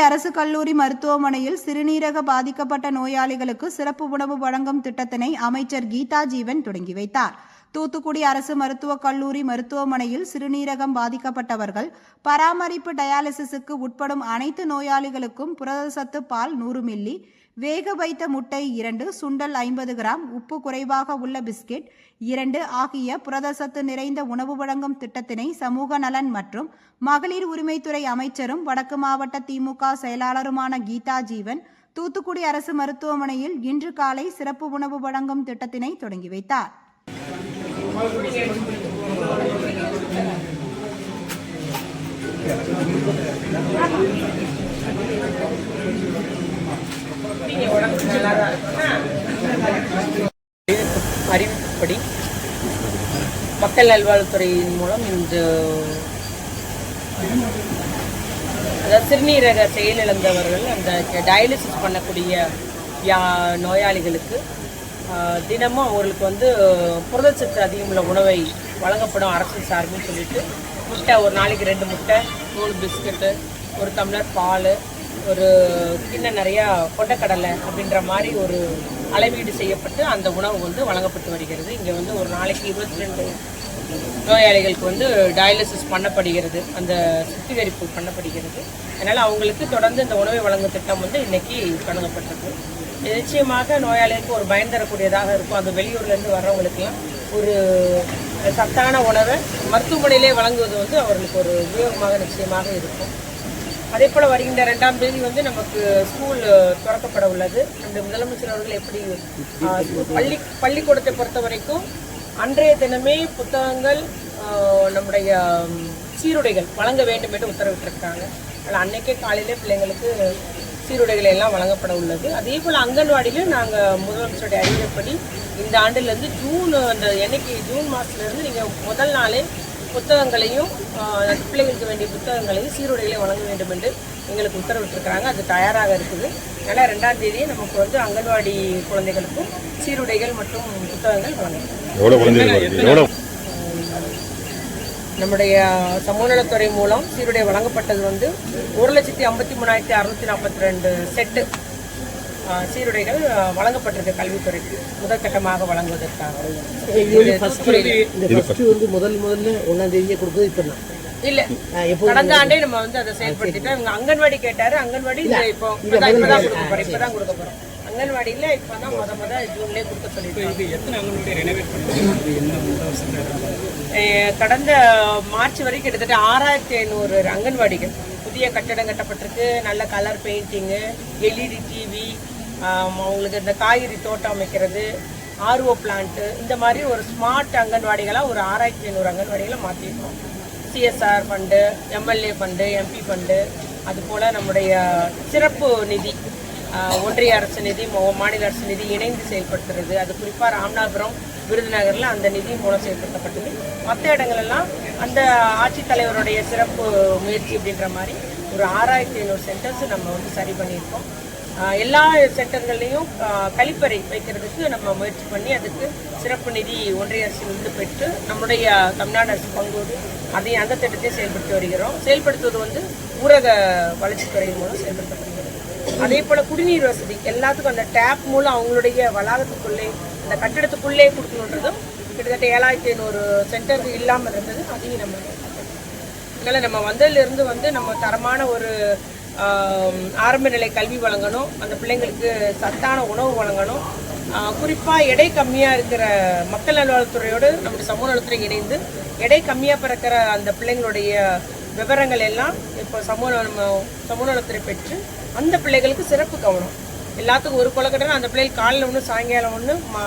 அரசு கல்லூரி மருத்துவமனையில் சிறுநீரக பாதிக்கப்பட்ட நோயாளிகளுக்கு சிறப்பு உணவு வழங்கும் திட்டத்தினை அமைச்சர் கீதா ஜீவன் தொடங்கி வைத்தார். தூத்துக்குடி அரசு மருத்துவக் கல்லூரி மருத்துவமனையில் சிறுநீரகம் பாதிக்கப்பட்டவர்கள் பராமரிப்பு டயாலிசிஸுக்கு உட்படும் அனைத்து நோயாளிகளுக்கும் புரதசத்து பால் நூறு மில்லி வேக வைத்த முட்டை இரண்டு சுண்டல் ஐம்பது கிராம் உப்பு குறைவாக உள்ள பிஸ்கெட் இரண்டு ஆகிய புரதசத்து நிறைந்த உணவு வழங்கும் திட்டத்தினை சமூக நலன் மற்றும் மகளிர் உரிமைத்துறை அமைச்சரும் வடக்கு மாவட்ட திமுக செயலாளருமான கீதா ஜீவன் தூத்துக்குடி அரசு மருத்துவமனையில் இன்று காலை சிறப்பு உணவு வழங்கும் திட்டத்தினை தொடங்கி வைத்தார். அறிவிப்படி மக்கள் நல்வாழ்வுத்துறையின் மூலம் இந்த அதாவது சிறுநீரக செயலிழந்தவர்கள் அந்த டயாலிசிஸ் பண்ணக்கூடிய யா நோயாளிகளுக்கு தினமும் அவங்களுக்கு வந்து புரதச்சத்து அதிகமுள்ள உணவை வழங்கப்படும் அரசு சார்பில் சொல்லிட்டு முட்டை ஒரு நாளைக்கு ரெண்டு முட்டை மூணு பிஸ்கட்டு ஒரு டம்ளர் பால் ஒரு கிண்ணம் நிறையா கொண்டக்கடலை அப்படின்ற மாதிரி ஒரு அளவீடு செய்யப்பட்டு அந்த உணவு வந்து வழங்கப்பட்டு வருகிறது. இங்கே வந்து ஒரு நாளைக்கு இருபத்தி ரெண்டு நோயாளிகளுக்கு வந்து டயாலிசிஸ் பண்ணப்படுகிறது. அந்த சுத்திகரிப்பு பண்ணப்படுகிறது. அதனால் அவங்களுக்கு தொடர்ந்து இந்த உணவை வழங்கும் திட்டம் வந்து இன்றைக்கி தொடங்கப்பட்டிருக்கு. நிச்சயமாக நோயாளிகளுக்கு ஒரு பயன் தரக்கூடியதாக இருக்கும். அது வெளியூர்லேருந்து வர்றவங்களுக்கெல்லாம் ஒரு சத்தான உணவை மருத்துவமனையிலே வழங்குவது வந்து அவர்களுக்கு ஒரு உபயோகமாக நிச்சயமாக இருக்கும். அதே போல் வருகின்ற ரெண்டாம் தேதி வந்து நமக்கு ஸ்கூல் திறக்கப்பட உள்ளது. அந்த முதலமைச்சர் அவர்கள் எப்படி பள்ளி பள்ளிக்கூடத்தை பொறுத்த வரைக்கும் அன்றைய தினமே புத்தகங்கள் நம்முடைய சீருடைகள் வழங்க வேண்டும் என்று உத்தரவிட்டிருக்காங்க அதில் அன்னைக்கே காலையிலே பிள்ளைங்களுக்கு சீருடைகள் எல்லாம் வழங்கப்பட உள்ளது. அதே போல் அங்கன்வாடியிலும் நாங்கள் முதலமைச்சருடைய அறிவிப்படி இந்த ஆண்டுலேருந்து ஜூன் அந்த என்னைக்கு ஜூன் மாதத்துலேருந்து நீங்கள் முதல் நாளே புத்தகங்களையும் ஆஹ், பிள்ளைகளுக்கு வேண்டிய புத்தகங்களையும் சீருடைகளையும் வழங்க வேண்டும் என்று எங்களுக்கு உத்தரவிட்டிருக்கிறாங்க. அது தயாராக இருக்குது. அதனால் ரெண்டாம் தேதி நமக்கு வந்து அங்கன்வாடி குழந்தைகளுக்கும் சீருடைகள் மற்றும் புத்தகங்கள் வழங்கும் நம்முடைய சமூக நலத்துறை மூலம் சீருடை வழங்கப்பட்டது வந்து ஒரு லட்சத்தி ஐம்பத்தி மூணாயிரத்தி அறுநூத்தி நாற்பத்தி ரெண்டு செட்டு ஆஹ், சீருடைகள் வழங்கப்பட்டிருக்கு கல்வித்துறைக்கு. முதற்கட்டமாக வழங்குவதற்காக. முதல் முதல்ல ஒன்னாம் தேதியே கொடுத்தது இப்போ இல்ல. கடந்த ஆண்டே நம்ம வந்து அதை செயல்படுத்திட்டோம். இவங்க அங்கன்வாடி கேட்டாரு. அங்கன்வாடி இப்போ இப்பதான் இப்பதான் கொடுக்க போறோம். இப்பதான் கொடுக்க போறோம். அங்கன்வாடியில இப்பதான் முத முத ஜூன்லயே கொடுக்க சொல்லிருக்கோம் அஹ் கடந்த மார்ச் வரைக்கும் கிட்டத்தட்ட ஆறாயிரத்தி ஐநூறு அங்கன்வாடிகள். புதிய கட்டடம் கட்டப்பட்டிருக்கு நல்ல கலர் பெயிண்டிங்கு எல்இடி டிவி அவங்களுக்கு இந்த காய்கறி தோட்டம் அமைக்கிறது ஆர்ஓ பிளான்ட்டு இந்த மாதிரி ஒரு ஸ்மார்ட் அங்கன்வாடிகளாக ஒரு ஆறாயிரத்தி ஐநூறு அங்கன்வாடிகளை மாற்றிருக்கோம் CSR fund MLA fund MP fund அதுபோல் நம்முடைய சிறப்பு நிதி. ஒன்றிய அரசு நிதி மாநில அரசு நிதி இணைந்து செயல்படுத்துறது. அது குறிப்பாக ராமநாதபுரம் விருதுநகரில் அந்த நிதி மூலம் செயல்படுத்தப்பட்டது. மற்ற இடங்களெல்லாம் அந்த ஆட்சித்தலைவருடைய சிறப்பு முயற்சி அப்படின்ற மாதிரி ஒரு ஆறாயிரத்தி ஐநூறு சென்டர்ஸ் நம்ம வந்து சரி பண்ணியிருக்கோம். எல்லா சென்டர்கள்லையும் கழிப்பறை வைக்கிறதுக்கு நம்ம முயற்சி பண்ணி அதுக்கு சிறப்பு நிதி ஒன்றிய அரசிலிருந்து பெற்று நம்முடைய தமிழ்நாடு அரசு பங்கோடு அதையும் அந்த திட்டத்தையும் செயல்படுத்தி வருகிறோம். செயல்படுத்துவது வந்து ஊரக வளர்ச்சித்துறையின் மூலம் செயல்படுத்தப்படுகிறது. அதே போல குடிநீர் வசதி. எல்லாத்துக்கும் அந்த டேப் மூலம் அவங்களுடைய வளாகத்துக்குள்ளே அந்த கட்டிடத்துக்குள்ளே கொடுக்கணுன்றதும் கிட்டத்தட்ட ஏழாயிரத்தி ஐநூறு சென்டர் இல்லாமல் இருந்தது. அதையும் நம்ம அதனால் நம்ம வந்ததுலேருந்து வந்து நம்ம தரமான ஒரு ஆரம்ப நிலை கல்வி வழங்கணும். அந்த பிள்ளைங்களுக்கு சத்தான உணவு வழங்கணும். குறிப்பாக எடை கம்மியாக இருக்கிற மக்கள் நல்வாழ்வுத்துறையோடு நம்முடைய சமூக நலத்துறை இணைந்து எடை கம்மியாக பிறக்கிற அந்த பிள்ளைங்களுடைய விவரங்கள் எல்லாம் இப்போ சமூக சமூக நலத்துறை பெற்று அந்த பிள்ளைகளுக்கு சிறப்பு கவனம். எல்லாத்துக்கும் ஒரு கொலக்கட்டை அந்த பிள்ளைகள் காலையில் ஒன்று சாயங்காலம் ஒன்று மா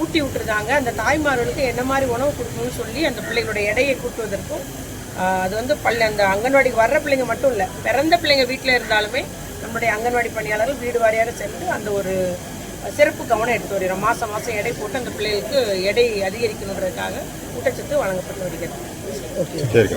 ஊட்டி விட்டுருந்தாங்க. அந்த தாய்மார்களுக்கு என்ன மாதிரி உணவு கொடுக்கணும்னு சொல்லி அந்த பிள்ளைகளுடைய எடையை கூட்டுவதற்கும் அது வந்து பள்ளி அந்த அங்கன்வாடிக்கு வர்ற பிள்ளைங்க மட்டும் இல்லை பிறந்த பிள்ளைங்க வீட்டில் இருந்தாலுமே நம்முடைய அங்கன்வாடி பணியாளர்கள் வீடு வாரியாக சென்று அந்த ஒரு சிறப்பு கவனம் எடுத்து வருகிறோம் மாதம் மாதம் எடை போட்டு அந்த பிள்ளைகளுக்கு எடை அதிகரிக்கணுன்றதுக்காக ஊட்டச்சத்து வழங்கப்பட்டு வருகிறது. சரி